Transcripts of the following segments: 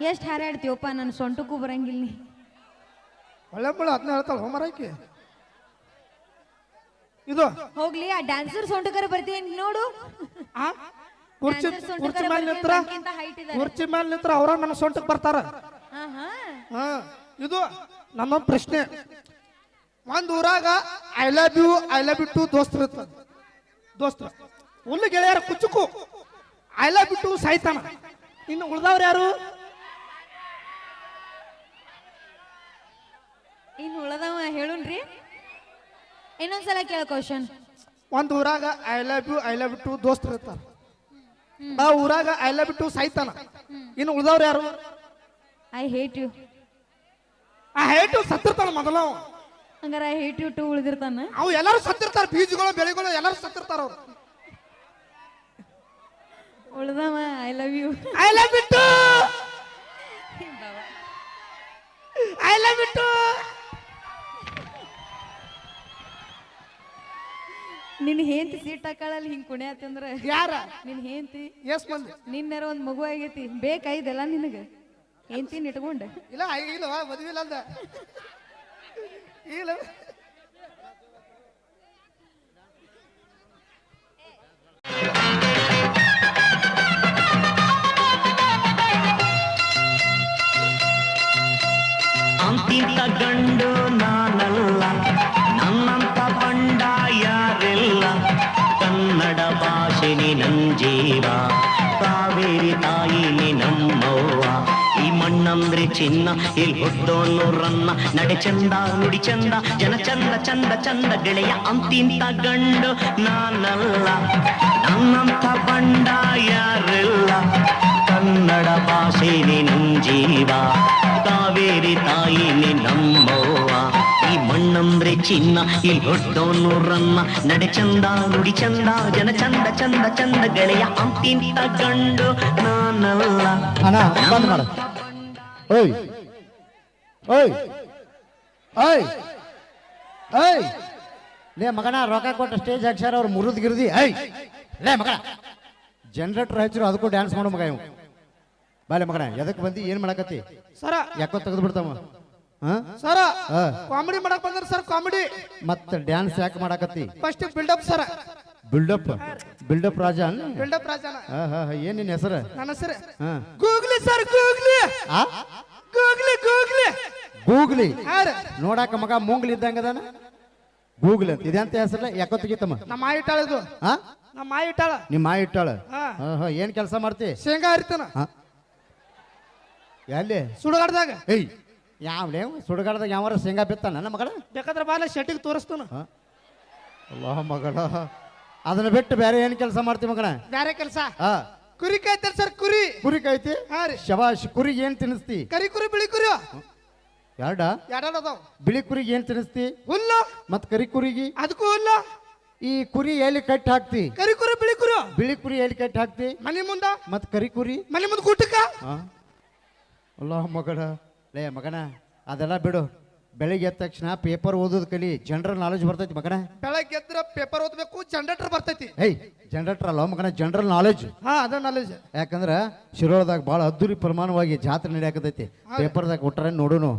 ಎಷ್ಟು ಹಾರಾಡ್ತೀವಪ್ಪ ನನ್ನ ಸೊಂಟಕ್ಕೂ ಬರಂಗಿಲ್ಲ ನೀ. ಒಳ್ಳೆ ಅದನ್ನ ಹೇಳ್ತಾಳ ಹೋಮರಾಕಿ ಇದು. ಹೋಗ್ಲಿ ಆ ಡ್ಯಾನ್ಸರ್ ಸೊಂಟಕರ ಬರ್ತೀನಿ ನೋಡು. ಆ? ಕುರ್ಚಿ ಕುರ್ಚಿ ಮೇಲೆ ನಿಂತ್ರ? ಕುರ್ಚಿ ಮೇಲೆ ನಿಂತ್ರ ಅವರ ನನ್ನ ಸೊಂಟಕ್ಕೆ ಬರ್ತಾರ. ಹಾ ಇದು ನನ್ನೊಂದು ಪ್ರಶ್ನೆ. ಒಂದ್ ಊರಾಗ I love you I love you too ದೋಸ್ತ್ರ ಇರ್ತದ ದೋಸ್ತರು. ಹುಲ್ಲು ಗೆಳೆಯರ ಕುಚ್ಚುಕು. ಐ ಲವ್ ಯು ಟು ಸಾಯ್ತಾನ ಇನ್ನು ಉಳ್ದವ್ರು ಯಾರು? ಇನ್ನು ಉಳದವ ಹೇಳುನ್ರಿ. ಇನ್ನೊಂದ್ಸಲ ಕೇಳ ಕ್ವಶನ್ ಒಂದ್ ಊರಾಗ I love you I love too ದೋಸ್ತರು ಇರ್ತಾರ. ಆ ಊರಾಗ ಐ ಲವ್ ಟು ಸಾಯ್ತಾನ ಇನ್ನು ಉಳ್ದವ್ರು ಯಾರು? ಐ ಹೇಟ್ ಯು ಆ ಹೇಟು ಸತ್ತಿರ್ತಾನ ಮೊದಲ ಅವ. ಹಂಗಾರ ಐ ಹೇಟ್ ಯು ಟು ಉಳಿದಿರ್ತಾನ. ಅವು ಎಲ್ಲಾರು ಸತ್ತಿರ್ತಾರ ಬೀಜಗಳು ಬೆಳೆಗಳು ಎಲ್ಲಾರು ಸತ್ತಿರ್ತಾರ ಅವ್ರು. ಉಳ್ದವ I love you I love you too I love you too ನಿನ್ ಹೇಂತಿ ಸೀಟ್ ಹಾಕಳಲ್ಲ ಹಿಂಗ್ ಕುಣ್ಯಾತಂದ್ರ ಆತಂದ್ರ ಯಾರ? ನಿನ್ ಹೆಂಡತಿ? ಎಸ್ ಮಂದಿ ನಿನ್ನೆರ ಒಂದ್ ಮಗು ಆಗೈತಿ. ಬೇಕಾಯ್ದಲ್ಲ ನಿನಗ? ಹೆಂಡತಿ ಇಟ್ಕೊಂಡೆ? ಇಲ್ಲ ಇಲ್ಲ ಮದುವೆ ಇಲ್ಲ ಅಂದ. ಇಲ್ಲ. ಅಂತಿಂತ ಗಂಡು ಚಿನ್ನ ಇಲ್ಲಿ ಹುಟ್ಟೋನು ರನ್ನ, ನಡೆ ಚಂದ, ನುಡಿ ಚಂದ, ಜನ ಚಂದ ಚಂದ ಚಂದ, ಗೆಳೆಯ ಅಂತಿಂತ ಗಂಡು, ನಾನಲ್ಲ ನನ್ನಂತ ಬಂಡ ಯಾರಿಲ್ಲ ಕನ್ನಡ ಭಾಷೆ ನೀ ನನ್ ಜೀವ, ಕಾವೇರಿ ತಾಯಿ ನೀ ನಮ್ಮವ್ವ, ಈ ಮಣ್ಣಂದ್ರೆ ಚಿನ್ನ ಇಲ್ಲಿ ಹೊಟ್ಟೋನು ರನ್ನ, ನಡೆ ಚಂದ, ನುಡಿ ಚಂದ, ಜನ ಚಂದ ಚಂದ ಚಂದ, ಗೆಳೆಯ ಅಂತಿಂತ ಗಂಡು, ನಾನಲ್ಲ. ಏಯ್ ಏಯ್ ಓಯ್ ಓಯ್ ಲೇ ಮಗನ ರೊಕ್ಕ ಕೊಟ್ಟು ಸ್ಟೇಜ್ ಹಾಕ್ಸ್ಯಾರ ಅವ್ರು ಮುರಿದ್ ಗಿರ್ದಿ. ಐ ಲೇ ಮಗನ. ಜನರೇಟರ್ ಹಚ್ಚಿರು ಅದಕ್ಕೂ ಡ್ಯಾನ್ಸ್ ಮಾಡು ಮಗ ಇವ್ ಬಾಲೆ ಮಗನ ಎದಕ್ಕೆ ಬಂದಿ ಏನ್ ಮಾಡಕತ್ತಿ? ಸರ. ಯಾಕೋ ತೆಗೆದು ಬಿಡ್ತಾವ? ಹಾ? ಸರ ಹಾ. ಕಾಮಿಡಿ ಮಾಡಕ್ ಬಂದ್ರ ಸರ್ ಕಾಮಿಡಿ ಮತ್ತೆ ಡ್ಯಾನ್ಸ್ ಯಾಕೆ ಮಾಡಕತ್ತಿ? ಫಸ್ಟ್ ಬಿಲ್ಡಪ್ ಸರ. ಬಿಲ್ಡಪ್ ಬಿಲ್ಡಪ್ ರಾಜ ಅನ್ ಬಿಲ್ಡಪ್ ರಾಜನ ಏನ್ ನಿನ್ ಹೆಸರು? ನನ್ನ ಹೆಸರು. ಹಾ. Googly sir googly googly googly googly ನೋಡಾಕ ಮಗ ಮೂಂಗ್ಲಿ ಇದ್ದಂಗ ಅದಾನ? ಗೂಗ್ಲಿ ಅಂತ. ಇದೆ ಅಂತ ಹೆಸರಲ್ಲ ಯಾಕೋ ತೆಗಿತಮ್ಮ ನಮ್ಮ ಮಾಯಿ ಇಟ್ಟಾಳ ಇದು. ಹಾ ನಮ್ಮ ಮಾಯಿ ಇಟ್ಟಾಳ. ನಿಮ್ಮ ಮಾಯಿ ಇಟ್ಟಾಳ? ಹಾ. ಹಾ, ಹಾ, ಏನ್ ಕೆಲಸ ಮಾಡ್ತಿ? ಶೇಂಗಾ ಹರಿತಾನ. ಎಲ್ಲಿ? ಸುಡುಗಾಡ್ದಾಗ. ಏಯ್ ಯಾವ್ಲೇ? ಸುಡುಗಾಡದಾಗ ಯಾವಾರ ಶೇಂಗಾ ಬಿತ್ತಾನ ನನ್ನ ಮಗಳ? ಬೇಕಾದ್ರೆ ಬಾಲ ಶೆಟ್ಟಿಗೆ ತೋರಿಸ್ತಾನ. ಅಲ್ಲ ಮಗಳ. ಅದನ್ನ ಬಿಟ್ಟು ಬೇರೆ ಏನ್ ಕೆಲಸ ಮಾಡ್ತೀವಿ ಮಗನ? ಬೇರೆ ಕೆಲಸ. ಹಾ ಕುರಿ ಕಾಯ್ತಾರ ಸರ್ ಕುರಿ. ಕುರಿ ಕಾಯ್ತಿ? ಹಾ ರೀ. ಶಬಾಷ್ ಕುರಿಗೆ ಏನ್ ತಿನ್ನಿಸ್ತಿ? ಕರಿ ಕುರಿ ಬಿಳಿ ಕುರಿ. ಎರಡ? ಬಿಳಿ ಕುರಿಗೆ ಏನ್ ತಿನ್ನಿಸ್ತಿ? ಹುಲ್ಲು. ಮತ್ ಕರಿ ಕುರಿಗೆ? ಅದಕ್ಕೂ ಹುಲ್ಲು. ಈ ಕುರಿ ಎಲ್ಲಿ ಕಟ್ ಹಾಕ್ತಿ? ಕರಿ ಕುರಿ ಬಿಳಿ ಕುರಿ. ಬಿಳಿ ಕುರಿ ಎಲ್ಲಿ ಕಟ್ ಹಾಕ್ತಿ? ಮನೆ ಮುಂದ. ಮತ್ ಕರಿ ಕುರಿ? ಮನೆ ಮುಂದ ಕೂಟಕ ಅಲ್ಲ ಮಗಡ. ಲೇ ಮಗನ ಅದೆಲ್ಲ ಬಿಡು. ಬೆಳಿಗ್ಗೆ ಎದ್ದ ತಕ್ಷಣ ಪೇಪರ್ ಓದೋದ್ ಕಲಿ ಜನರಲ್ ನಾಲೆಜ್ ಬರ್ತೈತಿ ಮಗನ. ಬೆಳಗ್ಗೆ ಎದ್ರ ಪೇಪರ್ ಓದಬೇಕು ಜನರೇಟರ್ ಬರ್ತೈತಿ. ಏಯ್ ಜನರೇಟರ್ ಅಲ್ಲ ಮಗನ ಜನರಲ್ ನಾಲೆಜ್ ಹಾ ಅದ ನಾಲೆಜ್ ಯಾಕಂದ್ರ ಶಿರೋಳದಾಗ ಭಾಳ ಅದ್ದೂರಿ ಪ್ರಮಾಣವಾಗಿ ಜಾತ್ರೆ ನಡೆಯಾಕತೈತಿ ಪೇಪರ್ದಾಗ ಕೊಟ್ಟರೆ ನೋಡೋನು.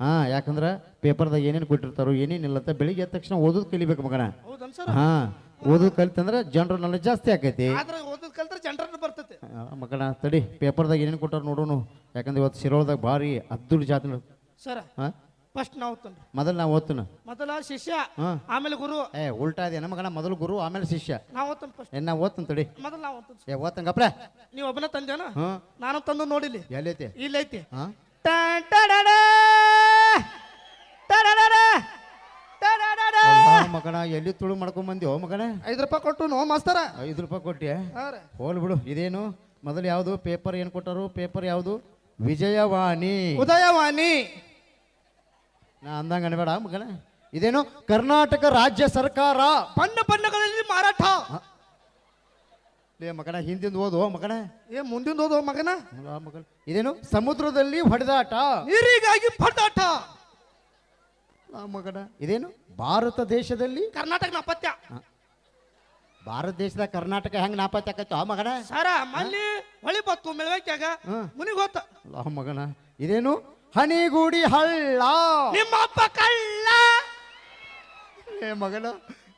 ಹಾ ಯಾಕಂದ್ರ ಪೇಪರ್ದಾಗ ಏನೇನು ಕೊಟ್ಟಿರ್ತಾರೋ ಏನೇನಿಲ್ಲ ಅಂತ ಬೆಳಿಗ್ಗೆ ಎದ್ದ ತಕ್ಷಣ ಓದೋದ್ ಕಲಿಬೇಕು ಮಗನ. ಹಾ ಓದೋದ್ ಕಲಿತಂದ್ರ ಜನರಲ್ ನಾಲೆಜ್ ಜಾಸ್ತಿ ಆಕೈತಿ. ಆದ್ರೆ ಓದೋದ್ ಕಲ್ತ್ರ ಜನರೇಟರ್ ಬರ್ತೈತಿ. ಆ, ಮಗನ ತಡಿ ಪೇಪರ್ದಾಗ ಏನೇನು ಕೊಟ್ಟಾರ ನೋಡೋನು. ಯಾಕಂದ್ರೆ ಇವತ್ತು ಶಿರೋಳದಾಗ ಭಾರಿ ಅದ್ದೂರಿ ಜಾತ್ರೆ ನಡ್- ಸರ್ ಹಾ? ಫಸ್ಟ್ ನಾವು ಓದ್ತೇನ್ರಿ ಮೊದಲು ನಾವು ಓದ್ತಾನ. ಮೊದಲ ಶಿಷ್ಯ ಹಾ. ಆಮೇಲೆ ಗುರು. ಏ ಉಲ್ಟಾ ಇದೆ ಮಗನ ಮೊದಲು ಗುರು ಆಮೇಲೆ ಶಿಷ್ಯ. ನಾವು ಓದ್ತೇನೆ ಫಸ್ಟ್ ಏ ನಾ ಓದ್ತಾನ ತಡಿ. ಮೊದಲು ನಾವು ಓದ್ತೇನೆ ಏ ಓದ್ತಂಗಪ್ಲೆ ನೀವು ಒಬ್ಬನ ತಂದೇನ? ಹ್ಞೂ ನಾನು ತಂದು ನೋಡಿಲಿ. ಎಲ್ಲೈತಿ ಇಲ್ಲೈತಿ ಹಾಂ. ಅಲ್ಲಾ ಎಲ್ಲಿ ತುಳು ಮಾಡ್ಕೊಂಡ್ ಬಂದಿ ಓ ಮಗಣ ಐದು ರೂಪಾಯಿ ಕೊಟ್ಟು ನೋ ಮಾಸ್ತರ. ಐದು ರೂಪಾಯಿ ಕೊಟ್ಟಿ. ಹೋಲ್ ಬಿಡು. ಇದೇನು? ಮೊದಲು ಯಾವುದು? ಪೇಪರ್ ಏನು ಕೊಟ್ಟರು? ಪೇಪರ್ ಯಾವುದು? ವಿಜಯವಾಣಿ. ಉದಯವಾಣಿ. ನಾ ಅಂದಂಗ ಅನ್ಬೇಡ ಮಗನ. ಇದೇನು ಕರ್ನಾಟಕ ರಾಜ್ಯ ಸರ್ಕಾರ? ಬಣ್ಣ ಬಣ್ಣಗಳಲ್ಲಿ ಮಾರಾಟ. ಏ ಮಗನ ಹಿಂದಿಂದ ಓದು ಮಗನ. ಏ ಮುಂದಿಂದ ಓದು ಮಗನ. ಮಗನ. ಇದೇನು ಸಮುದ್ರದಲ್ಲಿ ಹೊಡೆದಾಟ? ನೀರಿಗಾಗಿ ಪಟಾಟ. ಆ ಮಗನ. ಇದೇನು ಭಾರತ ದೇಶದಲ್ಲಿ? ಕರ್ನಾಟಕ ನಾಪತ್ಯ. ಭಾರತ ದೇಶದಾಗ ಕರ್ನಾಟಕ ಹೆಂಗ್ ನಾಪತ್ತೆ ಆಕೈತು ಆ ಮಗನ? ಸರ ಮಲ್ಲಿ ಹೊಳಿ ಬತ್ತು ಮೆಳವಕ್ಯಾಗ. ಮುನಿಗ್ ಹೋತ ಆ ಮಗನ. ಇದೇನು ಹನಿಗೂಡಿ ಹಳ್ಳ. ನಿಮ್ಮಪ್ಪ ಕಳ್ಳ. ಏ ಮಗನ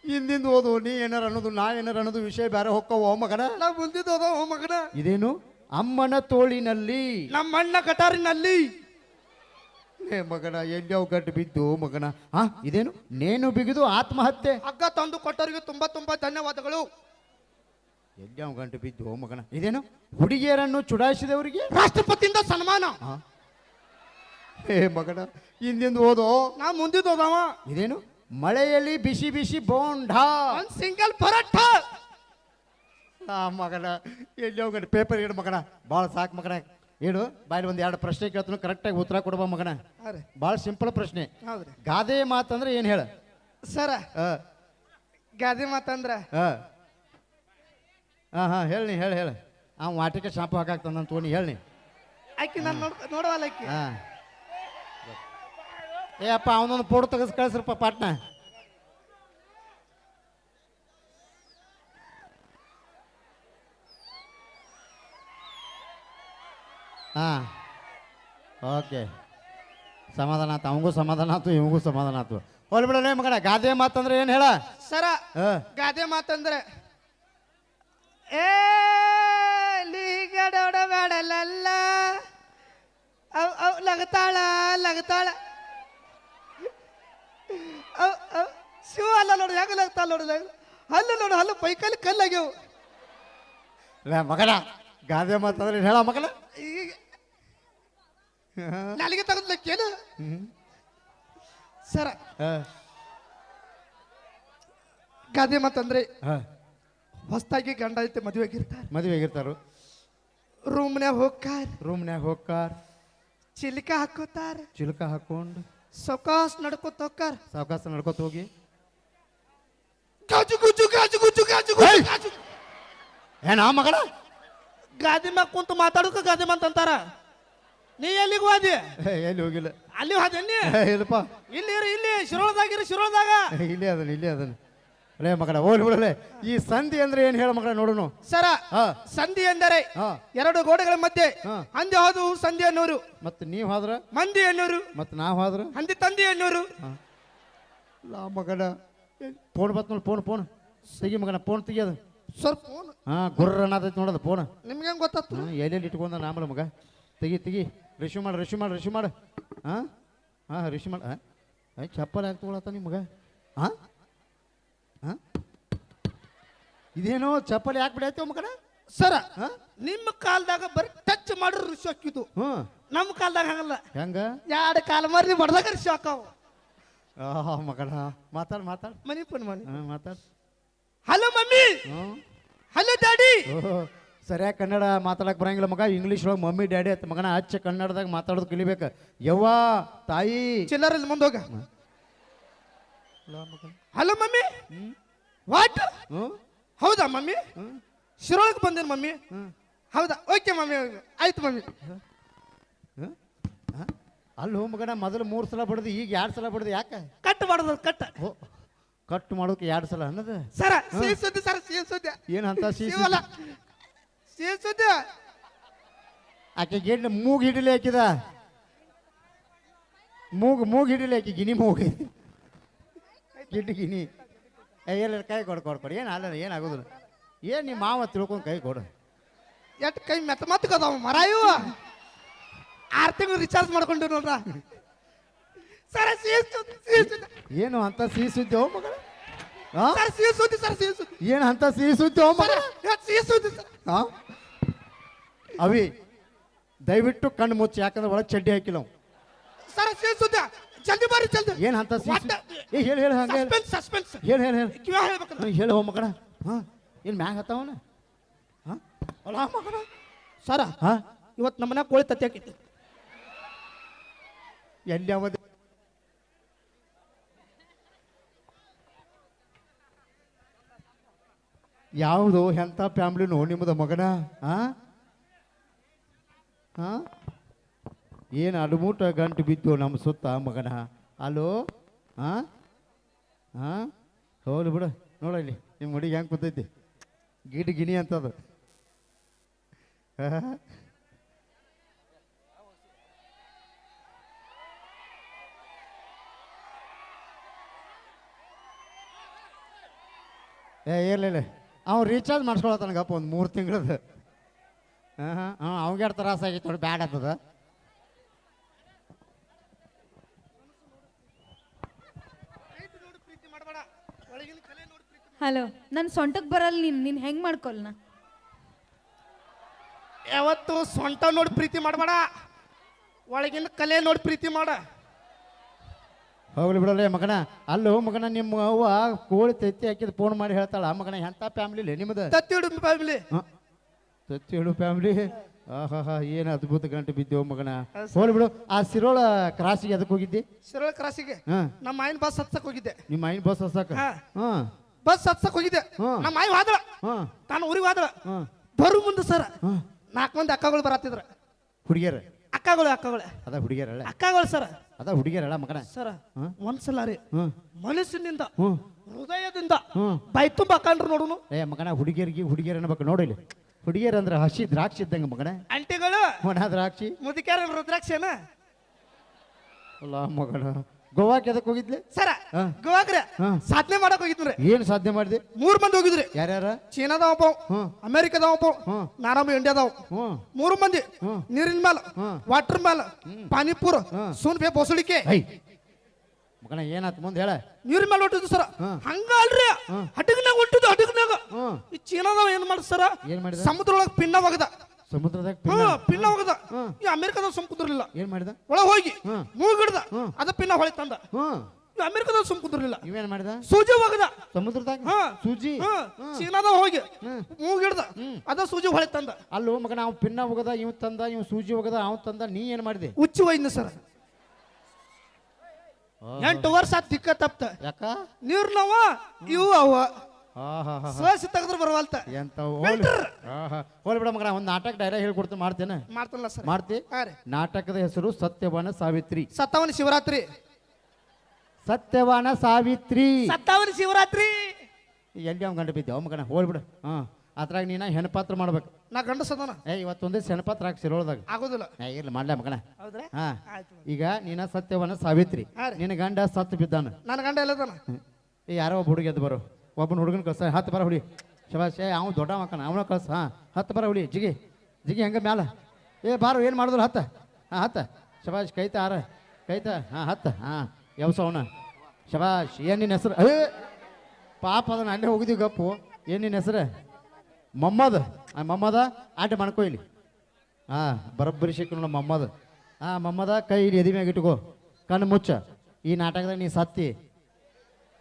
ಹಿಂದಿಂದ ಓದು ನೀ ಏನಾರ ಅನ್ನೋದು ನಾ ಏನಾರ ಅನ್ನೋದು ವಿಷಯ ಬೇರೆ ಹೊಕ್ಕವ ಮಗನ. ನಾ ಮುಂದಿದ್ದೋದ ಓ ಮಗನ. ಇದೇನು? ಅಮ್ಮನ ತೋಳಿನಲ್ಲಿ. ನಮ್ಮಣ್ಣ ಕಟಾರಿನಲ್ಲಿ. ಏ ಮಗನ ಎಲ್ಲಿಯವ್ ಗಡ್ಡ ಬಿದ್ದು ಮಗನ. ಹಾ ಇದೇನು? ನೇನು ಬಿಗಿದು ಆತ್ಮಹತ್ಯೆ. ಹಗ್ಗ ತಂದು ಕೊಟ್ಟವರಿಗೆ ತುಂಬಾ ತುಂಬಾ ಧನ್ಯವಾದಗಳು. ಎಲ್ಲಿಯವ್ ಗಂಟು ಬಿದ್ದು ಮಗನ. ಇದೇನು? ಹುಡುಗಿಯರನ್ನು ಚುಡಾಯಿಸಿದವರಿಗೆ? ರಾಷ್ಟ್ರಪತಿಯಿಂದ ಸನ್ಮಾನ. ಏ ಮಗನ ಹಿಂದಿಂದ ಓದೋ ನಾ ಮುಂದಿದ್ದೋದವ ಇದೇನು? ಮಳೆಯಲ್ಲಿ ಬಿಸಿ ಬಿಸಿ ಬೋಂಡ. ಒಂದ್ ಸಿಂಗಲ್ ಪರಟ್ಟ ಆ ಮಗನ ಎಲ್ಲಿ ಹೋಗಣ ಪೇಪರ್ ಇಡು ಮಗನ. ಭಾಳ ಸಾಕು ಮಗನ. ಇಡು ಬಾಯಲ್ಲಿ ಒಂದು ಎರಡು ಪ್ರಶ್ನೆ ಕೇಳ್ತಾನು ಕರೆಕ್ಟಾಗಿ ಉತ್ತರ ಕೊಡುವ ಮಗನ. ಹೌದ್ರಿ ಭಾಳ ಸಿಂಪಲ್ ಪ್ರಶ್ನೆ. ಹೌದ್ರಿ ಗಾದೆ ಮಾತಂದ್ರೆ ಏನು ಹೇಳ? ಸರ ಹಾಂ ಗಾದಿ ಮಾತಂದ್ರ ಅಂದ್ರೆ? ಹಾಂ ಹಾಂ ಹೇಳಿ ಹೇಳಿ ಹೇಳಿ. ಆ ವಾಟಿಕೆ ಶಾಂಪು ಹಾಕಾಕ್ತಾನ ತೋಣಿ ಹೇಳಿ ಆಕಿ ನಾನು ನೋಡ್ ನೋಡವಲ್ಲ ಆಕಿ? ಹಾಂ ಏ ಅಪ್ಪ ಅವನೊಂದು ಫೋಟೋ ತೆಗೆದು ಕಳಿಸ್ರಪ್ಪ ಪಾಟ್ನ. ಹಾಂ ಓಕೆ. ಸಮಾಧಾನ ಆತು ಅವಂಗೂ ಸಮಾಧಾನ ಆತು ಇವಂಗೂ ಸಮಾಧಾನ ಆತು. ಹೋಲ್ ಬಿಡಲೇ ಮಗನ ಗಾದೆ ಮಾತಂದ್ರೆ ಏನು ಹೇಳ? ಸರ ಗಾದೆ ಮಾತಂದ್ರೆ ಏ ಲೀಗಡೋಡಬೇಡಲಲ್ಲ ಅವ್ ಅವ್ ಲಗತಾಳ ಲಗತಾಳ ಅವ್ ಅವ್ ಶಿವ ಅಲ್ಲ ನೋಡು ಹೆಂಗಲಾಗ್ತಾ ನೋಡು ಹಲ್ಲು ನೋಡು ಹಲ್ಲು ಪೈಕಲ್ಲಿ ಕಲ್ಲಾಗ್ಯವು. ಲೇ ಮಗನ ಗಾದೆ ಮಾತಂದ್ರೆ ಹೇಳ ಮಗನ. ಈಗ ನಾಲಿಗೆ ತೆಗೆದ್ಲಕ್ಕೇನು ಸರ. ಗಾದೆ ಮಾತಂದ್ರೆ ಹೊಸ್ತಾಗಿ ಗಂಡ ಐತೆ ಮದುವೆ ಆಗಿರ್ತಾರೆ ಮದುವೆ ಆಗಿರ್ತಾರು ರೂಮ್ನ್ಯಾಗ ಹೋಗ್ತಾರ. ರೂಮ್ನ್ಯಾಗ ಹೋಗ್ಕಾರ ಚಿಲಿಕ ಹಾಕೋತಾರ. ಚಿಲಕ ಹಾಕೊಂಡು ಸಾವಕಾಶ ನಡ್ಕೋತ ಹೋಗ್ತಾರ. ಸಾವಕಾಶ ನಡ್ಕೊತ ಹೋಗಿ. ಗಾಜು ಗುಜು ಗಾಜು ಗುಜು ಗಾಜು ಗುಜು. ಗಾಜು ಏನ ಮಗಳ ಗಾದಿ ಮ್ಯಾಗ ಕುಂತು ಮಾತಾಡೋಕೆ ಗಾದಿ ಮಾತ್ ಅಂತಾರ ನೀ ಎಲ್ಲಿಗೆ ಹೋದಿ? ಏ, ಎಲ್ಲಿ ಹೋಗಿಲ್ಲ. ಅಲ್ಲಿ ಹೋದೆ ನೀ ಏ, ಇಲ್ಲಪ್ಪ. ಇಲ್ಲಿ ಇರು ಇಲ್ಲಿ. ಶಿರೋಳದಾಗಿರು ಶಿರೋಳದಾಗ. ಏ, ಇಲ್ಲೇ ಅದನ್ನ ಇಲ್ಲಿ ಅದನ್ನ ರೇ ಮಗಳ ಹೋಗ್ಲಿ ಬಿಡಲೆ. ಈ ಸಂಧಿ ಅಂದ್ರೆ ಏನು ಹೇಳ ಮಗಳ ನೋಡೋಣ ಸರ ಹಾ. ಸಂಧಿ ಎಂದರೆ ಹಾ. ಎರಡು ಗೋಡೆಗಳ ಮಧ್ಯೆ ಹಾ. ಹಂದಿ ಹೋದು ಸಂಧಿ ಅನ್ನೋರು ಮತ್ತೆ ನೀವು ಹೋದ್ರ? ಮಂದಿ ಅನ್ನೋರು ಮತ್ತೆ ನಾವು ಹೋದ್ರ? ಹಂದಿ ತಂದಿ ಅನ್ನೋರು ಲಾ ಮಗನ. ಫೋನ್ ಬತ್ ನೋಡಿ ಫೋನ್ ಫೋನ್ ತೆಗಿ ಮಗನ ಫೋನ್ ತೆಗಿಯೋದು ಫೋನ್ ಹಾ ಗುರ್ರ ಅನ್ನತೈತಿ ನೋಡೋದು ಫೋನ್ ನಿಮ್ಗೆ ಹೆಂಗ್ ಗೊತ್ತಾತು? ಹ್ಞೂ ಎಲ್ಲೆಲ್ಲಿ ಇಟ್ಕೊಂಡ ನಾಮಲ ಮಗ. ತೆಗಿ ತೆಗಿ. ರಿಶೀವ್ ಮಾಡು ರಿಶೀವ್ ಮಾಡು ರಿಶೀವ್ ಮಾಡು. ಹಾಂ? ಹಾಂ ರಿಶೀವ್ ಮಾಡು. ಹಾಂ ಚಪ್ಪಲ್ ಯಾಕೆ ತೊಗೊಳತ್ತ ನಿಮ್ಗೆ ಮಗ? ಹಾಂ? ಹಾಂ? ಇದೇನೋ ಚಪ್ಪಲಿ ಯಾಕೆ ಬಿಡೈತೆ ಮಗನ? ಸರ? ನಿಮ್ಮ ಕಾಲದಾಗ ಬರೀ ಟಚ್ ಮಾಡಿದ್ರೆ ಋಷಿ ಹಾಕಿದ್ದು. ನಮ್ಮ ಕಾಲದಾಗ ಹಂಗಲ್ಲ. ಹೆಂಗ? ಎರಡು ಕಾಲ ಮರಿ ಬಡ್ದಾಗ ಋಷಿ ಹಾಕಾವು. ಆಹಾ ಮಾತಾಡ್ ಮಾತಾಡ್ ಮಾತಾಡು. ಮನಿ ಫೋನ್ ಮನಿ ಹಾಂ ಮಾತಾಡು. Hello mummy. ಹಲೋ ಡ್ಯಾಡಿ ಸರಿಯಾಗಿ ಕನ್ನಡ ಮಾತಾಡಕ್ಕೆ ಬರಂಗಿಲ್ಲ ಮಗ. ಇಂಗ್ಲೀಷ್ ಒಳಗೆ ಮಮ್ಮಿ ಡ್ಯಾಡಿ ಅಂತ ಮಗನ ಅಚ್ಚ ಕನ್ನಡದಾಗ ಮಾತಾಡೋದು ಕಲಿಬೇಕು ಯವ್ವ ತಾಯಿ. ಚಿಲ್ಲರಲ್ಲಿ ಮುಂದೋಗ. Hello mummy. ವಾಟ್ ಹೌದಾ ಮಮ್ಮಿ? ಶಿರೋಳಕ್ಕೆ ಬಂದೇನು ಮಮ್ಮಿ? ಹೌದಾ? ಓಕೆ ಮಮ್ಮಿ ಆಯ್ತು ಮಮ್ಮಿ? ಅಲ್ಲೋ ಮಗನ ಮೊದಲು ಮೂರು ಸಲ ಬಡ್ದು ಈಗ ಎರಡು ಸಲ ಬಡದು ಯಾಕೆ? ಕಟ್ ಮಾಡೋದು ಕಟ್. ಓ ಕಟ್ ಮಾಡೋಕೆ ಎರಡು ಸಲ ಅನ್ನೋದು? ಸರ ಸಿಹಿ ಸುದ್ದಿ ಸರ್ ಸಿಹಿ ಸುದ್ದಿ. ಏನಂತ ಅಂತ ಸಿಹಿ ಅಲ್ಲ ಸಿಹಿ ಸುದ್ದಿ? ಆಕೆ ಗಿಡ್ ಮೂಗ್ ಹಿಡಿಲಿ ಹಾಕಿದ ಮೂಗ್ ಮೂಗ್ ಹಿಡಿಲಿ ಹಾಕಿ ಗಿನಿ ಮೂಗು. ಗಿಡ್ಡು ಗಿನಿ ಎಲ್ಲ ಕೈ ಕೊಡು ಕೊಡು ಕೊಡು. ಏನು ಅಲ್ಲ ಏನಾಗೋದಿಲ್ಲ ಏನು ನಿಮ್ಮ ಮಾವ ತಿಳ್ಕೊಂಡು ಕೈ ಕೊಡು. ಎಟ್ ಕೈ ಮೆತ್ತ ಮತ್ತಕದಾವ ಮರಾಯು ಆರು ತಿಂಗಳು ರಿಚಾರ್ಜ್ ಮಾಡ್ಕೊಂಡು ನೋಡ್ರ. ಸರ ಸಿಹಿ ಸುದ್ದಿ ಸಿಹಿ ಸುದ್ದಿ ಏನು ಅಂತ ಸಿಹಿ ಸುದ್ದಿ ಹೋ ಮಗಳ? ಹಾ ಸರ್ ಸಿಹಿ ಸುದ್ದಿ ಸರ್ ಸಿಹಿ ಸುದ್ದಿ ಏನು ಅಂತ ಸಿಹಿ ಸುದ್ದಿ ಹೋ ಮಗಳ? ಸರ ಇವತ್ತು ಸಿಹಿ ಸುದ್ದಿ ಸರ್. ಹಾ ಅವಿ ದಯವಿಟ್ಟು ಕಣ್ಣು ಮುಚ್ಚಿ ಯಾಕಂದ್ರೆ ಒಳಗೆ ಚಡ್ಡಿ ಹಾಕಿಲ್ಲ ಅವ ಸರ ಸಿಹಿ ಸುದ್ದಿ ಜಲ್ದಿ ಬರ್ರಿ ಜಲ್ದಿ. ಏನು ಅಂತ ಸಿಹಿ? ಏ ಹೇಳಿ ಹೇಳಿ ಹಂಗೆ ಹೇಳಿ. ಸಸ್ಪೆನ್ಸ್ ಸಸ್ಪೆನ್ಸ್ ಹೇಳಿ ಹೇಳಿ ಹೇಳಿ. ಮಗಣ ಹಾಂ? ಏನು ಮ್ಯಾಗ ಹತ್ತವನ? ಹಾಂ? ಅಲ್ಲ ಮಗನ ಸರ ಹಾಂ? ಇವತ್ತು ನಮ್ಮನೆ ಕೋಳಿ ತತ್ತಿ ಹಾಕಿತ್ತು. ಎಲ್ಲಿ ಅವಧಿ? ಯಾವುದು? ಎಂಥ ಫ್ಯಾಮ್ಲಿನೋ? ನಿಮ್ಮದ ಮಗನ? ಹಾಂ ಹಾಂ ಏನು ಅಡುಮೂಟ ಗಂಟು ಬಿದ್ದು ನಮ್ಮ ಸುತ್ತ ಮಗನ? ಅಲೋ? ಹಾಂ ಹಾಂ ಹೋಗ್ಲಿ ಬಿಡು. ನೋಡಲ್ಲಿ ನಿಮ್ಮ ಹುಡುಗಿ ಹೆಂಗೆ ಕೂತೈತಿ? ಗಿಡ್ ಗಿಣಿ ಅಂತದು. ಏ ಇರಲಿಲ್ಲ ಅವ್ನು ರೀಚಾರ್ಜ್ ಮಾಡಿಸ್ಕೊಳತ್ತಾನಗಪ್ಪ ಒಂದು ಮೂರು ತಿಂಗಳದ. ಹಾಂ ಹಾಂ ಹಾಂ ಅವ್ಗೆ ತ್ರಾಸ ಆಗಿತ್ತು ನೋಡಿ ಬ್ಯಾಡ್ ಆಗ್ತದ. ಪ್ರೀತಿ ಮಾಡಬೇಡ ಒಳಗಿನ ಕಲೆ ನೋಡಿ ಪ್ರೀತಿ ಹಲೋ ನನ್ನ ಸೊಂಟಕ್ಕೆ ಬರಲ್ಲ ನೀನು ನೀನು ಹೆಂಗೆ ಮಾಡ್ಕೊಲ್ನ? ಯಾವತ್ತು ಸೊಂಟ ನೋಡಿ ಪ್ರೀತಿ ಮಾಡಬೇಡ. ಒಳಗಿನ ಕಲೆ ನೋಡಿ ಪ್ರೀತಿ ಮಾಡ. ಹೋಗ್ಲಿ ಬಿಡಲ್ಲ ಮಗನ. ಅಲ್ಲೋ ಮಗನ ನಿಮ್ಮ ಅವ್ವ ಕೋಳಿ ತತ್ತಿ ಹಾಕಿದ್ ಫೋನ್ ಮಾಡಿ ಹೇಳ್ತಾಳ ಮಗನ ಎಂಥ ಫ್ಯಾಮಿಲಿ ನಿಮ್ಮದು ತತ್ತಿಡು ಫ್ಯಾಮಿಲಿ ತತ್ತಿ ಹೇಳು ಫ್ಯಾಮಿಲಿ ಆಹಾ ಏನ್ ಅದ್ಭುತ ಗಂಟೆ ಬಿದ್ದೇವ್ ಮಗನ. ಹೋಗ್ಲಿ ಬಿಡು. ಆ ಸಿರೋಳ ಕ್ರಾಸಿಗೆ ಅದಕ್ಕೆ ಹೋಗಿದ್ದಿ? ಸಿರೋಳ ಕ್ರಾಸಿಗೆ. ನಮ್ಮ ಮಾಯಿನ ಬಸ್ ಹತ್ಸಕ್ ಹೋಗಿದ್ದೆ. ನಿಮ್ಮ ಮೈನ್ ಬಸ್ ಹತ್ಸಕ್? ಹಾ. ಬಸ್ ಹತ್ಸಕ್ ಹೋಗಿದ್ದೆ. ನಮ್ಮ ಮಾಯಿ ಹೋದ್ರ ನಾನು ಊರಿಗೆ ಹೋದ್ರ ಬರು ಮುಂದೆ ಸರ್. ನಾಲ್ಕು ಮಂದಿ ಅಕ್ಕಗಳು ಬರತ್ತಿದ್ರ. ಹುಡುಗಿಯರ? ಅಕ್ಕಗಳು ಅಕ್ಕಗಳು. ಅದ ಹುಡುಗಿಯರಲ್ಲ. ಅಕ್ಕಗಳು ಸರ್. ಅದ ಹುಡುಗಿಯರಲ್ಲ ಮಗನ. ಸರ್. ಒಂದ್ಸಲ ರೀ. ಮನಸ್ಸಿನಿಂದ ಹೃದಯದಿಂದ ಬಾಯಿ ತುಂಬ ಕಂಡ್ರು ನೋಡುನು. ಏ ಮಗನ ಹುಡುಗಿಯರಿಗೆ ಹುಡುಗಿಯರ್ ಅನ್ಬೇಕು. ನೋಡಿಲಿ ಹುಡುಗಿಯರ್ ಅಂದ್ರೆ ಹಸಿ ದ್ರಾಕ್ಷಿ ಇದ್ದಂಗ ಮಗನ. ಅಂಟಿಗಳು ಒಣ ದ್ರಾಕ್ಷಿ. ಮುದಿಕ್ಯಾರ ರುದ್ರಾಕ್ಷಿ ಅಲ್ಲ ಮಗನ. ಗೋವಾಕ್ಕೆ ಎದಕ್ಕೆ ಹೋಗಿದ್ಲಿ? ಸರ ಹಾ. ಗೋವಾಗ್ರೆ ಹಾ. ಸಾಧನೆ ಮಾಡಕ್ ಹೋಗಿದ್ರಿ ಏನು ಸಾಧನೆ ಮಾಡಿದೆ? ಮೂರ್ ಮಂದಿ ಹೋಗಿದ್ರಿ. ಯಾರ್ಯಾರ? ಚೀನಾದ ಒಬ್ಬ ಅಮೆರಿಕದ ಒಬ್ಬ ಹ್ಞೂ ನಾನೊಬ್ಬ ಇಂಡಿಯಾದವ್. ಮೂರು ಮಂದಿ ಹ್ಮ್. ನೀರಿನ ಮ್ಯಾಲ ಹ್ಮ್. ವಾಟರ್ ಮ್ಯಾಲ ಪಾನಿಪುರ ಹ್ಮ್. ಬೇ ಬೋಸಳಿಕೆ. ಐ. ಮಗನ ಏನಾತ್ ಮುಂದೆ ಹೇಳ. ನೀರಿನ ಮೇಲೆ ಹೊಟ್ಟಿದ್ದು ಸರ. ಹ್ಮ್. ಹಂಗ ಅಲ್ರಿ ಹ್ಮ್. ಹಡಗ್ನಾಗ ಹೊಟ್ಟಿದ್ದು ಹಡಗ್ನಾಗ. ಈ ಚೀನಾದವ ಏನ್ ಮಾಡ್ ಸರ? ಏನ್ ಮಾಡಿದ? ಸಮುದ್ರ ಒಳಗ ಪಿನ್ನ ಒಗದ. ಸಮುದ್ರದಾಗ ಪಿನ್ನ ಪಿನ್ನ ಹ್ಮ್. ಈ ಅಮೆರಿಕದ ಸುಮ್ ಕುದ್ರಲಿಲ್ಲ. ಏನ್ ಮಾಡಿದ? ಒಳಗ ಹೋಗಿ ಹ್ಮ್. ಮೂಗಿಡ್ದ. ಹ್ಮ್. ಅದ ಪಿನ್ನ ಹೊಳೆ ತಂದ. ಹ್ಞೂ ಈ ಅಮೆರಿಕದ ಸುಮ್ ಕುದ್ರಲಿಲ್ಲ. ಇವೇನ್ ಮಾಡಿದ? ಸೂಜಿ ಹೋಗದ. ಸಮುದ್ರದಾಗ? ಹಾ. ಸೂಜಿ? ಚೀನಾದ ಹೋಗಿ ಹ್ಮ್. ಮೂಗಿಡ್ದ. ಅದ ಸೂಜಿ ಹೊಳೆ ತಂದ. ಅಲ್ಲೋ ಮಗನ ನಾವು ಪಿನ್ನ ಹೋಗದ ಇವ್ ತಂದ ಇವ್ ಸೂಜಿ ಹೋಗದ ಅವ್ ತಂದ ನೀ ಏನ್ ಮಾಡಿದೆ? ಉಚ್ಚಿ ಒಯ್ದ ಸರ್. ಎಂಟು ವರ್ಷ ದಿಕ್ಕ ತಪ್ತ. ಯಾಕ? ನೀರ್ನವ ಇವು ಅವ. ಸೋಸಿ ತೆಗೆದ್ರ ಬರವಲ್ತ ಎಂತ ಹೋಲ್. ಬಿಡ ಮಗನ ಒಂದು ನಾಟಕ ಡೈಲಾಗ್ ಹೇಳ್ಕೊಡ್ತೀನಿ ಮಾಡ್ತೇನೆ. ಮಾಡ್ತಲ್ಲ ಸರ್. ಮಾಡ್ತಿ? ನಾಟಕದ ಹೆಸರು ಸತ್ಯವಾನ ಸಾವಿತ್ರಿ. ಸತ್ತವನ ಶಿವರಾತ್ರಿ. ಸತ್ಯವಾನ ಸಾವಿತ್ರಿ. ಸತ್ತವನ ಶಿವರಾತ್ರಿ. ಎಲ್ಲಿ ಅವ್ನು ಗಂಡ ಬಿದ್ದೆ? ಅವ್ ಮಗನ ಹೋಲ್ಬಿಡು ಹಾ. ಅದ್ರಾಗ ನೀನ ಹೆಣಪಾತ್ರ ಮಾಡ್ಬೇಕು. ನಾ ಗಂಡಸದನ ಏ ಇವತ್ತೊಂದೇ ಸೆಣಪಾತ್ರ ಹಾಕಿ ಸಿರೋಳ್ದಾಗ ಆಗೋದಿಲ್ಲ. ಏ ಇರ್ಲಿ ಮಾಡ್ಲ ಮಗನ. ಹಾ. ಈಗ ನೀನ ಸತ್ಯವನ ಸಾವಿತ್ರಿ. ನಿನ್ನ ಗಂಡ ಸತ್ತು ಬಿದ್ದಾನ. ನನ್ನ ಗಂಡ ಎಲ್ಲದಾನ? ಯಾರೋ ಒಬ್ಬ ಹುಡುಗಿ ಎದ್ದು ಬರೋ. ಒಬ್ಬನ ಹುಡುಗನ ಕಳ್ಸ, ಹತ್ತು ಬರ ಹುಡಿ ಶಬಾಷ್, ಏ, ಅವ್ನು ದೊಡ್ಡ ಮಕ್ಕನ ಅವನ ಕಳ್ಸ, ಹಾಂ. ಹತ್ತು ಬರ ಹುಡಿ ಜಿಗಿ. ಜಿಗಿ ಹೆಂಗೆ ಮ್ಯಾಲ? ಏ, ಬಾರು, ಏನು ಮಾಡಿದ್ರು ಹತ್ತ? ಹಾಂ, ಹತ್ತ. ಶಬಾಷ್, ಕೈತ ಆರ, ಕೈತ, ಹಾಂ, ಹತ್ತ, ಹಾಂ. ಯಾವಸ ಅವನ. ಶಬಾಷ್, ಏನು ನಿನ್ನ ಹೆಸರು? ಏ, ಪಾಪ ಅದನ್ನ ಅಲ್ಲೇ ಹೋಗಿದ್ದೀವಿ ಗಪ್ಪು. ಏನು ನಿನ್ನ ಹೆಸರು? ಮೊಮ್ಮದ ಆ ಮೊಮ್ಮದ ಆಟ ಮಾಡ್ಕೊ ಇಲ್ಲಿ. ಹಾಂ, ಬರೋಬ್ಬರಿ ಸಿಕ್ಕ ನೋಡ ಮೊಮ್ಮದ ಹಾಂ ಮೊಮ್ಮದ ಕೈ ಇಲ್ಲಿ ಎದಿ ಮ್ಯಾಗ ಇಟ್ಕೋ. ಕಣ್ಣು ಮುಚ್ಚ. ಈ ನಾಟಕದಾಗ ನೀ ಸತ್ತಿ.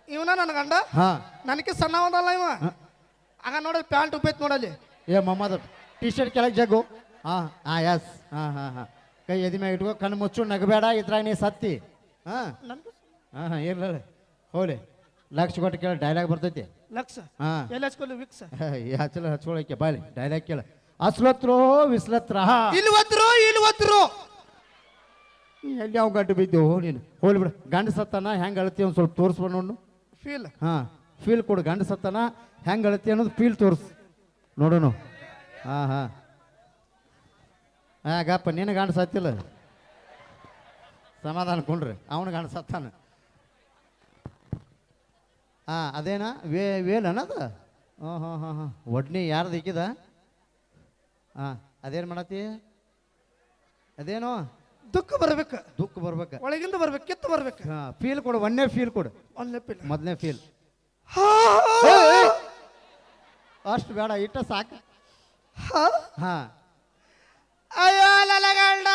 ಇವನ ನನ್ನ ಗಂಡ? ಹಾಂ. ನನಗೆ ಸಣ್ಣ ಒಂದಲ್ಲ ಇವ ಆಗ ನೋಡಿ ಪ್ಯಾಂಟ್ ಉಪ್ಪೈತ್ ನೋಡಲ್ಲಿ. ಏ ಮೊಮ್ಮದ ಟಿ ಶರ್ಟ್ ಕೆಳಗೆ ಜಗ್ಗು. ಹಾಂ. ಹಾಂ ಎಸ್ ಹಾಂ ಹಾಂ ಹಾಂ. ಕೈ ಎದಿ ಮ್ಯಾಗ ಇಟ್ಕೋ ಕಣ್ಣು ಮುಚ್ಚು ನಗಬೇಡ ಇದ್ರಾಗ ನೀ ಸತ್ತಿ. ಹಾಂ. ನನ್ಗೆ ಹಾಂ ಹಾಂ ಇರ್ಲಿ ಹೋಗ್ಲಿ. ಲಕ್ಷ ಕೊಟ್ಟು ಕೇಳ ಡೈಲಾಗ್ ಬರ್ತೈತಿ. ಲಕ್ಷ? ಹಾಂ. ಎಲ್ಲ ಹಚ್ಕೊಳ್ಳಿ ವಿಕ್ಸ್? ಹಚ್ಚಲ ಹಚ್ಕೊಳಕ್ಕೆ ಬಾಲಿ ಡೈಲಾಗ್ ಕೇಳ. ಅಸ್ಲತ್ರೋ ವಿಸ್ಲತ್ರ? ಇಲ್ವತ್ರೋ ಇಲ್ವತ್ರೋ? ಎಲ್ಲಿ ಅವ್ ಗಡ್ಡು ಬಿದ್ದೆವು? ನೀನು ಹೋಗ್ಲಿ ಬಿಡು. ಗಂಡ ಸತ್ತಾನ ಹೆಂಗೆ ಅಳ್ತೀಯ ಒಂದು ಸ್ವಲ್ಪ ತೋರಿಸ್ಬಿಡು ನೋಡು ಫೀಲ್ ಹಾ ಫೀಲ್ ಕೊಡು, ಗಂಡ ಸತ್ತಾನ ಹೆಂಗೆ ಅಳತಿ ಅನ್ನೋದು ಫೀಲ್ ತೋರಿಸು. ನೋಡೋಣ ಹಾಂ ಹಾಂ. ಗಪ್ಪ, ನಿನ್ನ ಗಂಡ ಸತ್ತಿಲ್ಲ. ಸಮಾಧಾನ ಕೊಂಡ್ರಿ, ಅವನ ಗಂಡ ಸತ್ತಾನ. ಹಾಂ, ಅದೇನ? ವೇ ವೇಲ್ ಅನ್ನೋದು ಹಾಂ ಹಾಂ ಹಾಂ ಹಾಂ ಒಡ್ನಿ ಯಾರ್ದು ಇಕ್ಕಿದ ಹಾಂ, ಅದೇನು ಮಾಡತ್ತಿ? ಅದೇನೋ? ದುಃಖ ಬರ್ಬೇಕು. ದುಃಖ ಬರ್ಬೇಕು. ಒಳಗಿಂದ ಬರ್ಬೇಕು ಕಿತ್ತು ಬರ್ಬೇಕು. ಹಾಂ ಫೀಲ್ ಕೊಡು ಒಂದೇ ಫೀಲ್ ಕೊಡು. ಒಂದೇ ಫೀಲ್ ಮೊದಲನೇ ಫೀಲ್ ಅಷ್ಟು ಬೇಡ ಇಟ್ಟ ಸಾಕು. ಹಾಂ? ಅಯ್ಯೋ ನನ್ನ ಗಂಡ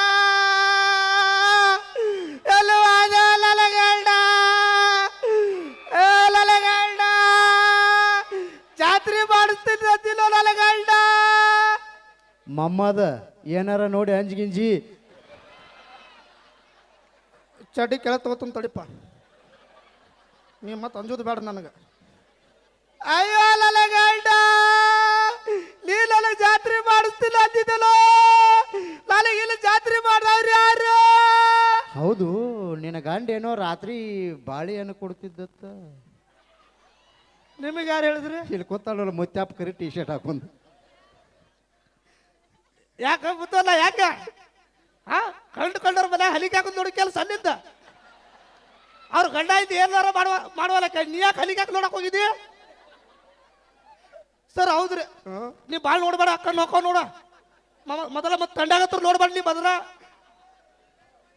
ಎಲ್ಲವಾದ ನನ್ನ ಗಂಡ ಏ ನನ್ನ ಜಾತ್ರೆ ಮಾಡಿಸ್ತೀನಿ ಅಂತಿಲ್ಲ ನನ್ನ ಗಂಡ ಮಮ್ಮದ ಏನಾರ ನೋಡಿ ಅಂಜ್ಗಿಂಜಿ ಚಡ್ಡಿ ಕೆಳ ತಗೋತೀನಿ ತಡಿಪ ನೀ ಮತ್ತೆ ಅಂಜೋದು ಬೇಡ ನನಗೆ. ಅಯ್ಯೋ ಲಲ ಗಂಡ! ನೀ ನನಗೆ ಜಾತ್ರೆ ಮಾಡಿಸ್ತಿಲ್ಲ ಅಂದಿದ್ದಲೋ ನನಗೆ ಇಲ್ಲಿ ಜಾತ್ರೆ ಮಾಡ್ದವ್ರು ಯಾರು? ಹೌದು ನಿನ್ನ ಗಂಡೇನೋ ರಾತ್ರಿ ಬಾಳೆಹಣ್ಣು ಕೊಡ್ತಿದ್ದತ್ತ. ನಿಮಗೆ ಯಾರು ಹೇಳಿದ್ರಿ? ಇಲ್ಲಿ ಕೂತಾಳಲ್ಲ ಮುತ್ಯಾಪ್ ಕರಿ ಟಿ ಶರ್ಟ್ ಹಾಕೊಂಡು. ಯಾಕೆ ಗೊತ್ತಲ್ಲ ಯಾಕೆ? ಹಾ ಕಂಡು ಕಂಡವ್ರ ಮನೆ ಹಲಿಗೆ ಹಾಕೊಂಡು ನೋಡಿ ಕೆಲಸ ಅಲ್ಲಿಂದ. ಅವ್ರ ಗಂಡ ಇದ್ದು ಏನಾರ ಮಾಡುವ ಮಾಡುವಲ್ಲ ನೀ ಯಾಕೆ ಹಲಿಗೆ ಹಾಕಿ ನೋಡಕ್ ಹೋಗಿದ್ದೀ? ಸರ್ ಹೌದ್ರಿ. ನೀ ಭಾಳ ನೋಡ್ಬೇಡ ಅಕ್ಕ ನೋಕೋ ನೋಡ. ಮೊದಲ ಮತ್ತೆ ತಂಡಾಗತ್ರ ನೋಡ್ಬೇಡ ನೀ ಮೊದಲ.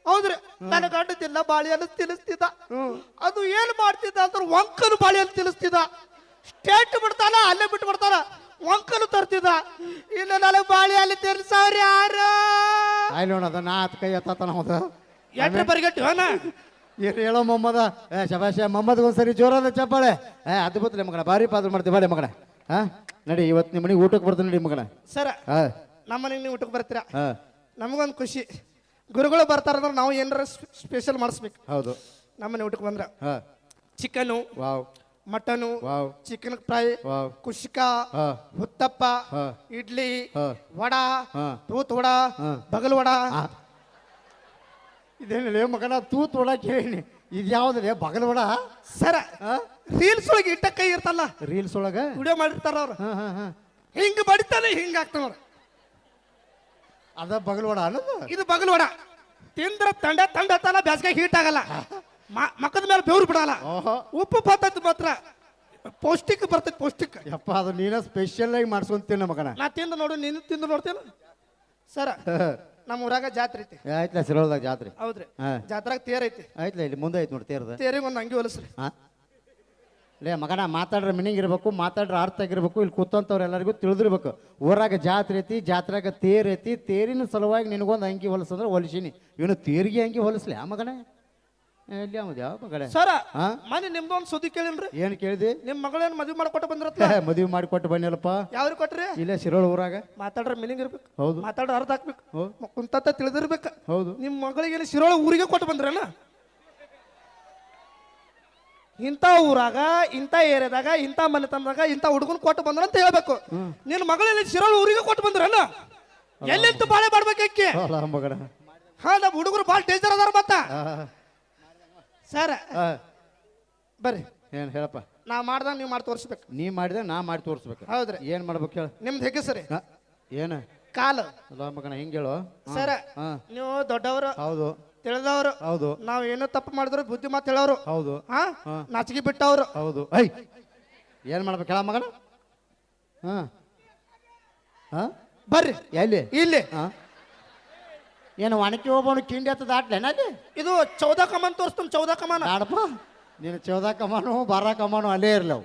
ಹೌದ್ರಿ. ನನ್ನ ಗಂಡ ತಿನ್ನ ಬಾಳೆಯನ್ನು ತಿನ್ನಿಸ್ತಿದ್ದ. ಅದು ಏನ್ ಮಾಡ್ತಿದ್ದ ಅಂದ್ರೆ ಒಂಕಲು ಬಾಳೆಯನ್ನು ತಿನ್ನಿಸ್ತಿದ್ದ. ಸ್ಟೇಟ್ ಬಿಡ್ತಾನ ಅಲ್ಲೇ ಬಿಟ್ಟು ಬಿಡ್ತಾನ ಒಂಕಲು ತರ್ತಿದ್ದ. ಇನ್ನು ನನಗೆ ಬಾಳೆಯಲ್ಲಿ ತಿನ್ಸವ್ರಿ ಯಾರು? ಆಯ್ಲ್ ನೋಡದ ನಾ ಹತ್ ಕೈ ಎತ್ತಾನ ಹೋದ ಎಟ್ರೆ ಬರಿಗಟ್ಟು ಹೋನ ಏನು ಹೇಳೋ ಮೊಮ್ಮದ ಏ ಶಬಾಷ ಮೊಮ್ಮದ್ ಒಂದ್ಸರಿ ಜೋರಾದ ಚಪ್ಪಾಳೆ. ಏ ಅದ್ಭುತ ಮಗಳ ಭಾರಿ ಪಾತ್ರ ಮಾಡ್ತೀವಿ ಬಾಳೆ ಮಗಳ ಹಾ ನಡಿ ಇವತ್ತು ನಿಮ್ಮ ಮನೆಗೆ ಊಟಕ್ಕೆ ಬರ್ತೀನಿ ನಡಿ ಮಗಳ ಸರ ಹಾ ನಮ್ಮ ಮನೆಗೆ ನೀವು ಊಟಕ್ಕೆ ಬರ್ತೀರಾ? ಹಾ ನಮಗೊಂದು ಖುಷಿ. ಗುರುಗಳು ಬರ್ತಾರಂದ್ರೆ ನಾವು ಏನಾರ ಸ್ಪೆಷಲ್ ಮಾಡಿಸ್ಬೇಕು. ಹೌದು. ನಮ್ಮನೆ ಊಟಕ್ಕೆ ಬಂದ್ರ. ಹಾ chicken wow. Mutton chicken fry ಕುಶಿಕ ಕುಷ್ಕ ಹುತ್ತಪ್ಪ. ಇಡ್ಲಿ. ವಡ ಹಾ. ತೂತ್ ವಡ. ಬಗಲ್ ವಡ. ಇದೇನಿಲ್ಲ ಮಗನ ತೂತ್ ವಡ ಕೇಳಿ ಇದು ಯಾವ್ದು ಬಗಲ್ ವಡ? ಸರ. ರೀಲ್ಸ್ ಒಳಗೆ ಇಟ್ಟ ಕೈ ಇರ್ತಲ್ಲ. ರೀಲ್ಸ್ ಒಳಗ? ವಿಡಿಯೋ ಮಾಡಿರ್ತಾರ ಅವ್ರು. ಹಿಂಗ ಹಾ ಹಾ. ಹಿಂಗ್ ಬಡಿತಾನೆ ಹಿಂಗ ಆಗ್ತಾವ್ರ. ಅದ ಬಗಲ್ ವಡ ಅನ್ನೋದು? ಇದು ಬಗಲ್ ವಡ. ತಿಂದ್ರ ತಂಡ ತಂಡ ತಾನ ಬ್ಯಾಸ್ಗೆ ಹೀಟ್ ಆಗಲ್ಲ. ಮಕ್ಕದ ಮೇಲೆ ಬೆವರು ಬಿಡಲ್ಲ. ಓಹೋ. ಉಪ್ಪು ಬರ್ತೈತಿ ಮಾತ್ರ. ಪೌಷ್ಟಿಕ ಬರ್ತೈತಿ ಪೌಷ್ಟಿಕ. ಯಪ್ಪ ಅದು ನೀನ ಸ್ಪೆಷಲ್ ಆಗಿ ಮಾಡ್ಸ್ಕೊಂತೀನಿ ಮಗನ. ನಾ ತಿಂದು ನೋಡು ನೀನು ತಿಂದು ನೋಡ್ತೇನ ಸರ ನಮ್ಮ ಊರಾಗ ಜಾತ್ರೆ ಐತಿ. ಆಯ್ತಲ್ಲ ಸಿರೋದಾಗ ಜಾತ್ರೆ. ಹೌದ್ರಿ. ಹಾ. ಜಾತ್ರಾಗ ತೇರ್ ಐತಿ. ಆಯ್ತಲ್ಲ ಇಲ್ಲಿ ಮುಂದೆ ಐತಿ ನೋಡಿ ತೇರದ. ತೇರಿಗೆ ಒಂದು ಅಂಗಿ ಹೊಲಸ್ರಿ. ಹಾ. ಲೇ ಮಗನ ಮಾತಾಡ್ರ ಮಿನಿಂಗ್ ಇರಬೇಕು ಮಾತಾಡ್ರ ಅರ್ಥ ಆಗಿರ್ಬೇಕು ಇಲ್ಲಿ ಕೂತಂತವ್ರು ಎಲ್ಲರಿಗೂ ತಿಳಿದಿರ್ಬೇಕು. ಊರಾಗ ಜಾತ್ರೆ ಐತಿ ಜಾತ್ರೆಗ ತೇರ್ ಐತಿ ತೇರಿನ ಸಲುವಾಗಿ ನಿನಗೊಂದು ಅಂಗಿ ಹೊಲಸಂದ್ರೆ ಹೊಲಿಸೀನಿ. ಇವನು ತೇರಿಗೆ ಅಂಗಿ ಹೊಲಿಸ್ಲಿ ಆ ಮಗನೇ? ಎಲ್ಲಿ ಅವದು ಯಾವ ಮಗನೇ ಸರ ಹಾ? ಮನೆ ನಿಮ್ದೊಂದು ಸುದ್ದಿ ಕೇಳಿನ್ರಿ ಏನು ಕೇಳಿದಿ? ನಿಮ್ ಮಗಳೇನು ಮದುವೆ ಮಾಡ್ಕೊಟ್ಟು ಬಂದಿರತ್ತ ಮದುವೆ ಮಾಡಿಕೊಟ್ಟು ಬನ್ನಿಲ್ಲಪ್ಪ ಯಾವ್ರಿ ಕೊಟ್ರಿ? ಇಲ್ಲೇ ಸಿರೋಳ ಊರಾಗ. ಮಾತಾಡ್ರ ಮೀನಿಂಗ್ ಇರ್ಬೇಕು. ಹೌದು. ಮಾತಾಡ್ರ ಅರ್ಥ ಹಾಕ್ಬೇಕು ಹೌದು. ಮ- ಕುಂತತ್ತ ತಿಳಿದಿರ್ಬೇಕು. ಹೌದು. ನಿಮ್ ಮಗಳಿಗೆ ಇಲ್ಲಿ ಶಿರೋಳ ಊರಿಗೆ ಕೊಟ್ಟು ಬಂದ್ರಲ್ಲ ಇಂಥ ಊರಾಗ ಇಂಥ ಏರಿಯಾದಾಗ ಇಂಥ ಮನೆತನದಾಗ ಇಂಥ ಹುಡುಗನ್ ಕೊಟ್ಟು ಬಂದ್ರ ಅಂತ ಹೇಳ್ಬೇಕು ನಿನ್ನ ಮಗಳಲ್ಲಿ ಶಿರೋಳ ಊರಿಗೆ ಕೊಟ್ಟು ಬಂದ್ರಲ್ಲ ಎಲ್ಲಿಂತ ಬಾಳೆ ಮಾಡ್ಬೇಕಕ್ಕೆ ಅಲ್ಲ ಮಗನ ಹಾ ನಮ್ಮ ಹುಡುಗರು ಭಾಳ ಡೇಂಜರ್ ಅದಾರ ಮತ್ತ. ಸರ್ ಬರ್ರಿ. ಏನ್ ಹೇಳಪ್ಪ? ನಾ ಮಾಡ್ದಾಗ ನೀವು ಮಾಡಿ ತೋರಿಸ್ಬೇಕು. ನೀ ಮಾಡಿದ್ರೆ ನಾ ಮಾಡಿ ತೋರಿಸ್ಬೇಕು. ಹೌದ್ರಿ. ಏನ್ ಮಾಡ್ಬೇಕು ಹೇಳ. ನಿಮ್ದು ಹೇಗೆ ಸರಿ? ಏನು? ಕಾಲು. ಮಗಣ ಮಗನ ಹಿಂಗೆ ಹೇಳು. ಸರ್ ನೀವು ದೊಡ್ಡವರು ಹೌದು. ತಿಳಿದವರು ಹೌದು. ನಾವ್ ಏನೋ ತಪ್ಪು ಮಾಡಿದ್ರು ಬುದ್ಧಿ ಮಾತು ಹೇಳೋರು ಹೌದು ಹಾ. ನಾಚಿಕೆ ಬಿಟ್ಟವ್ರು. ಹೌದು. ಐ! ಏನ್ ಮಾಡ್ಬೇಕು ಹೇಳ ಮಗನ? ಹಾ. ಹಾ? ಬರ್ರಿ. ಎಲ್ಲಿ? ಇಲ್ಲಿ. ಹಾ? ಏನು ಒಣಕಿ ಹೋಗೋನು ಕಿಂಡಿ ಹತ್ತದ ಆಟ್ಲೇನ ಅಲ್ಲಿ? ಇದು ಚೌದ ಕಮಾನ್ ತೋರಿಸ್ತಾನೆ ಚೌದ ಕಮಾನ. ಬೇಡಪ್ಪ ನೀನು ಚೌದ ಕಮಾನು ಬಾರ ಕಮಾನು ಅಲ್ಲೇ ಇರ್ಲವು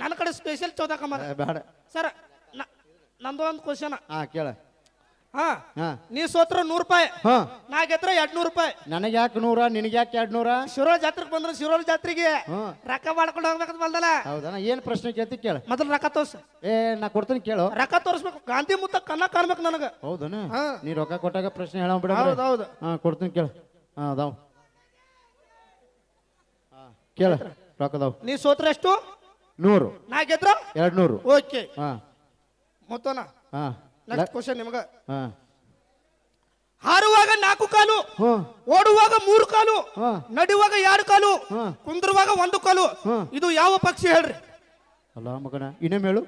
ನನ್ನ ಕಡೆ ಸ್ಪೆಷಲ್ ಚೌದ ಕಮಾನ. ಬೇಡ ಸರ್ ನಂದು ಒಂದು ಕ್ವಶನ್ ಹಾಂ ಕೇಳ. ಹಾ. ಹಾ. ನೀ ಸೋತ್ರ ನೂರು ರೂಪಾಯಿ. ಹಾ. ನಾ ಗೆದ್ರ ಎರಡ್ ನೂರು ರೂಪಾಯಿ. ನನಗೆ ಯಾಕೆ ನೂರ ನಿನಗೆ ಯಾಕೆ ಎರಡು ಶಿರೋಲ್ ಜಾತ್ರೆಗೆ ಬಂದ್ರೆ ಶಿರೋಲ್ ಜಾತ್ರೆಗೆ ಹ್ಮ್ ರೊಕ್ಕ ಮಾಡ್ಕೊಂಡು ಹೋಗ್ಬೇಕಂತ ಬಂದಲ್ಲ? ಹೌದಾ? ಏನು ಪ್ರಶ್ನೆ ಕೇಳ್ತಿ ಕೇಳು. ಮೊದಲು ರೊಕ್ಕ ತೋರ್ಸ. ಏ ನಾ ಕೊಡ್ತೀನಿ ಕೇಳು. ರೊಕ್ಕ ತೋರಿಸ್ಬೇಕು. ಗಾಂಧಿ ಮುತ್ತ ಕನ್ನ ಕಾಣ್ಬೇಕು ನನಗ. ಹೌದನ? ಹಾ. ನೀ ರೊಕ್ಕ ಕೊಟ್ಟಾಗ ಪ್ರಶ್ನೆ ಹೇಳ ಬಿಡ ಹೌದು ಹೌದು ಹಾ ಕೊಡ್ತೀನಿ ಕೇಳು. ಹಾ ಅದಾವ. ಕೇಳ. ರೊಕ್ಕ ಅದಾವ. ನೀ ಸೋತ್ರ ಎಷ್ಟು? ನೂರು. ನಾ ಗೆದ್ರ? ಎರಡು ನೂರು ಓಕೆ. ಹಾ. ಮೊತ್ತನಾ? ಹಾ. ನೆಕ್ಸ್ಟ್ ಕ್ವಶನ್ ನಿಮಗ. ಹಾ. ಹಾರುವಾಗ ನಾಲ್ಕು ಕಾಲು ಓಡುವಾಗ ಮೂರು ಕಾಲು ಹಾ. ನಡೆಯುವಾಗ ಎರಡು ಕಾಲು ಹಾ. ಕುಂದ್ರುವಾಗ ಒಂದು ಕಾಲು. ಹಾ. ಇದು ಯಾವ ಪಕ್ಷಿ ಹೇಳ್ರಿ? ಅಲ್ಲ ಮಗನ ಇನ್ನೊಮ್ಮೆ ಹೇಳು.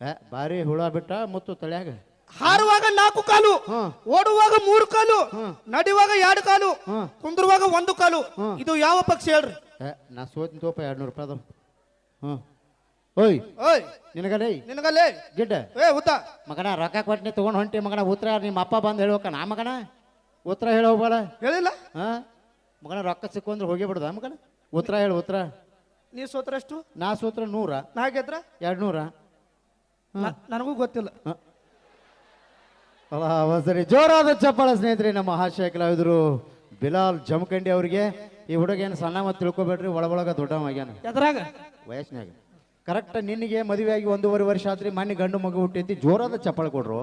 ಏ ಭಾರಿ ಹುಳ ಬಿಟ್ಟ ಮತ್ತು ತಳ್ಯಾಗ. ಹಾರುವಾಗ ನಾಲ್ಕು ಕಾಲು ಹಾ. ಓಡುವಾಗ ಮೂರು ಕಾಲು ನಡೆಯುವಾಗ ಎರಡು ಕಾಲು ಹಾ. ಕುಂದ್ರುವಾಗ ಒಂದು ಕಾಲು. ಹಾ. ಇದು ಯಾವ ಪಕ್ಷಿ ಹೇಳ್ರಿ? ಏ ನಾ ಸೋತಿನ ತೋಪ ಎರಡು ನೂರು ರೂಪಾಯಿ ಅದಾವ. ಹ್ಞೂ ಓಯ್. ಓಯ್. ನಿನಗಲೇ ನಿನಗಲ್ಲೇ. ಗಿಡ್ಡ. ಏ ಉತ್ತ. ಮಗನ ರೊಕ್ಕ ಕೊಟ್ಟಿನಿ ತೊಗೊಂಡು ಹೊಂಟಿ ಮಗನ ಉತ್ತರ ನಿಮ್ಮ ಅಪ್ಪ ಬಂದು ಹೇಳ್ಬೇಕ ನಾ ಮಗನ? ಉತ್ತರ ಹೇಳಿ ಹೋಗ್ಬೇಡ. ಹೇಳಿಲ್ಲ. ಹಾ? ಮಗನ ರೊಕ್ಕ ಸಿಕ್ಕು ಅಂದ್ರೆ ಹೋಗಿ ಬಿಡುದ ಮಗನ? ಉತ್ತರ ಹೇಳು ಉತ್ತರ ನೀ ಸೋತ್ರ ಎಷ್ಟು? ನಾ ಸೂತ್ರ ನೂರ. ನಾ ಗೆದ್ರ ಎರಡು ನೂರ. ನನಗೂ ಗೊತ್ತಿಲ್ಲ. ಅಲ್ಲ ಸರಿ ಜೋರಾದ ಚಪ್ಪಾಳ ಸ್ನೇಹಿತರೆ ನಮ್ಮ ಹಾಸ್ಯ ಕಲಾವಿದರು ಬಿಲಾಲ್ ಜಮಖಂಡಿ ಅವರಿಗೆ. ಈ ಹುಡುಗ ಏನು ಸಣ್ಣ ಮತ್ತು ತಿಳ್ಕೊಬೇಡ್ರಿ ಒಳಗೊಳಗ ದೊಡ್ಡ ದೊಡ್ಡವಾಗ್ಯಾನ ಎದ್ರಾಗ? ವಯಸ್ಸಿನಾಗ. ಕರೆಕ್ಟ್ ನಿನಗೆ ಮದುವೆಯಾಗಿ ಒಂದೂವರೆ ವರ್ಷ ಆದ್ರೆ ಮನೆ ಗಂಡು ಮಗು ಹುಟ್ಟೈತಿ. ಜೋರಾದ ಚಪ್ಪಳ ಕೊಡ್ರು.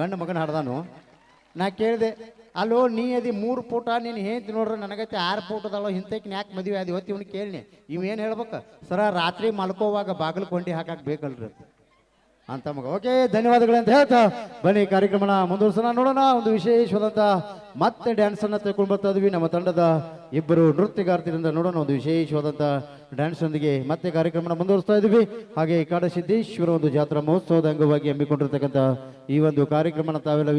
ಗಂಡು ಮಗನ ಹಡ್ದಾನು ನಾ ಕೇಳಿದೆ ಅಲ್ಲೋ ನೀ ಅದಿ ಮೂರು ಪೂಟ, ನೀನು ಹೇಳ್ತಿ ನೋಡ್ರಿ ನನಗೈತೆ ಆರು ಪೂಟದಲ್ಲೋ ಇಂತಕ್ಕೆ ಯಾಕೆ ಮದುವೆ ಆದಿ? ಹೊತ್ತಿ ಇವ್ನು ಕೇಳಿನಿ. ಇವೇನು ಹೇಳ್ಬೇಕು? ಸರ, ರಾತ್ರಿ ಮಲ್ಕೋವಾಗ ಬಾಗಿಲು ಕೊಂಡಿ ಹಾಕಕ್ಕೆ ಬೇಕಲ್ರಿ ಅಂತ. ಮಗ. ಓಕೆ, ಧನ್ಯವಾದಗಳು ಅಂತ ಹೇಳ್ತಾ, ಬನ್ನಿ ಕಾರ್ಯಕ್ರಮನ ಮುಂದುವರ್ಸೋಣ. ನೋಡೋಣ, ಒಂದು ವಿಶೇಷವಾದಂಥ ಮತ್ತೆ ಡ್ಯಾನ್ಸನ್ನು ತಿಳ್ಕೊಂಡು ಬರ್ತಾ ಇದ್ವಿ. ನಮ್ಮ ತಂಡದ ಇಬ್ಬರು ನೃತ್ಯಗಾರ್ತಿಯರಿಂದ ನೋಡೋಣ, ಒಂದು ವಿಶೇಷವಾದಂತಹ ಡ್ಯಾನ್ಸ್ ಒಂದಿಗೆ ಮತ್ತೆ ಕಾರ್ಯಕ್ರಮ ಮುಂದುವರಿಸ್ತಾ ಇದ್ದೀವಿ. ಹಾಗೆ ಕಾಡಸಿದ್ದೇಶ್ವರ ಒಂದು ಜಾತ್ರಾ ಮಹೋತ್ಸವದ ಅಂಗವಾಗಿ ಹಮ್ಮಿಕೊಂಡಿರ್ತಕ್ಕಂತಹ ಈ ಒಂದು ಕಾರ್ಯಕ್ರಮನ ತಾವೆಲ್ಲ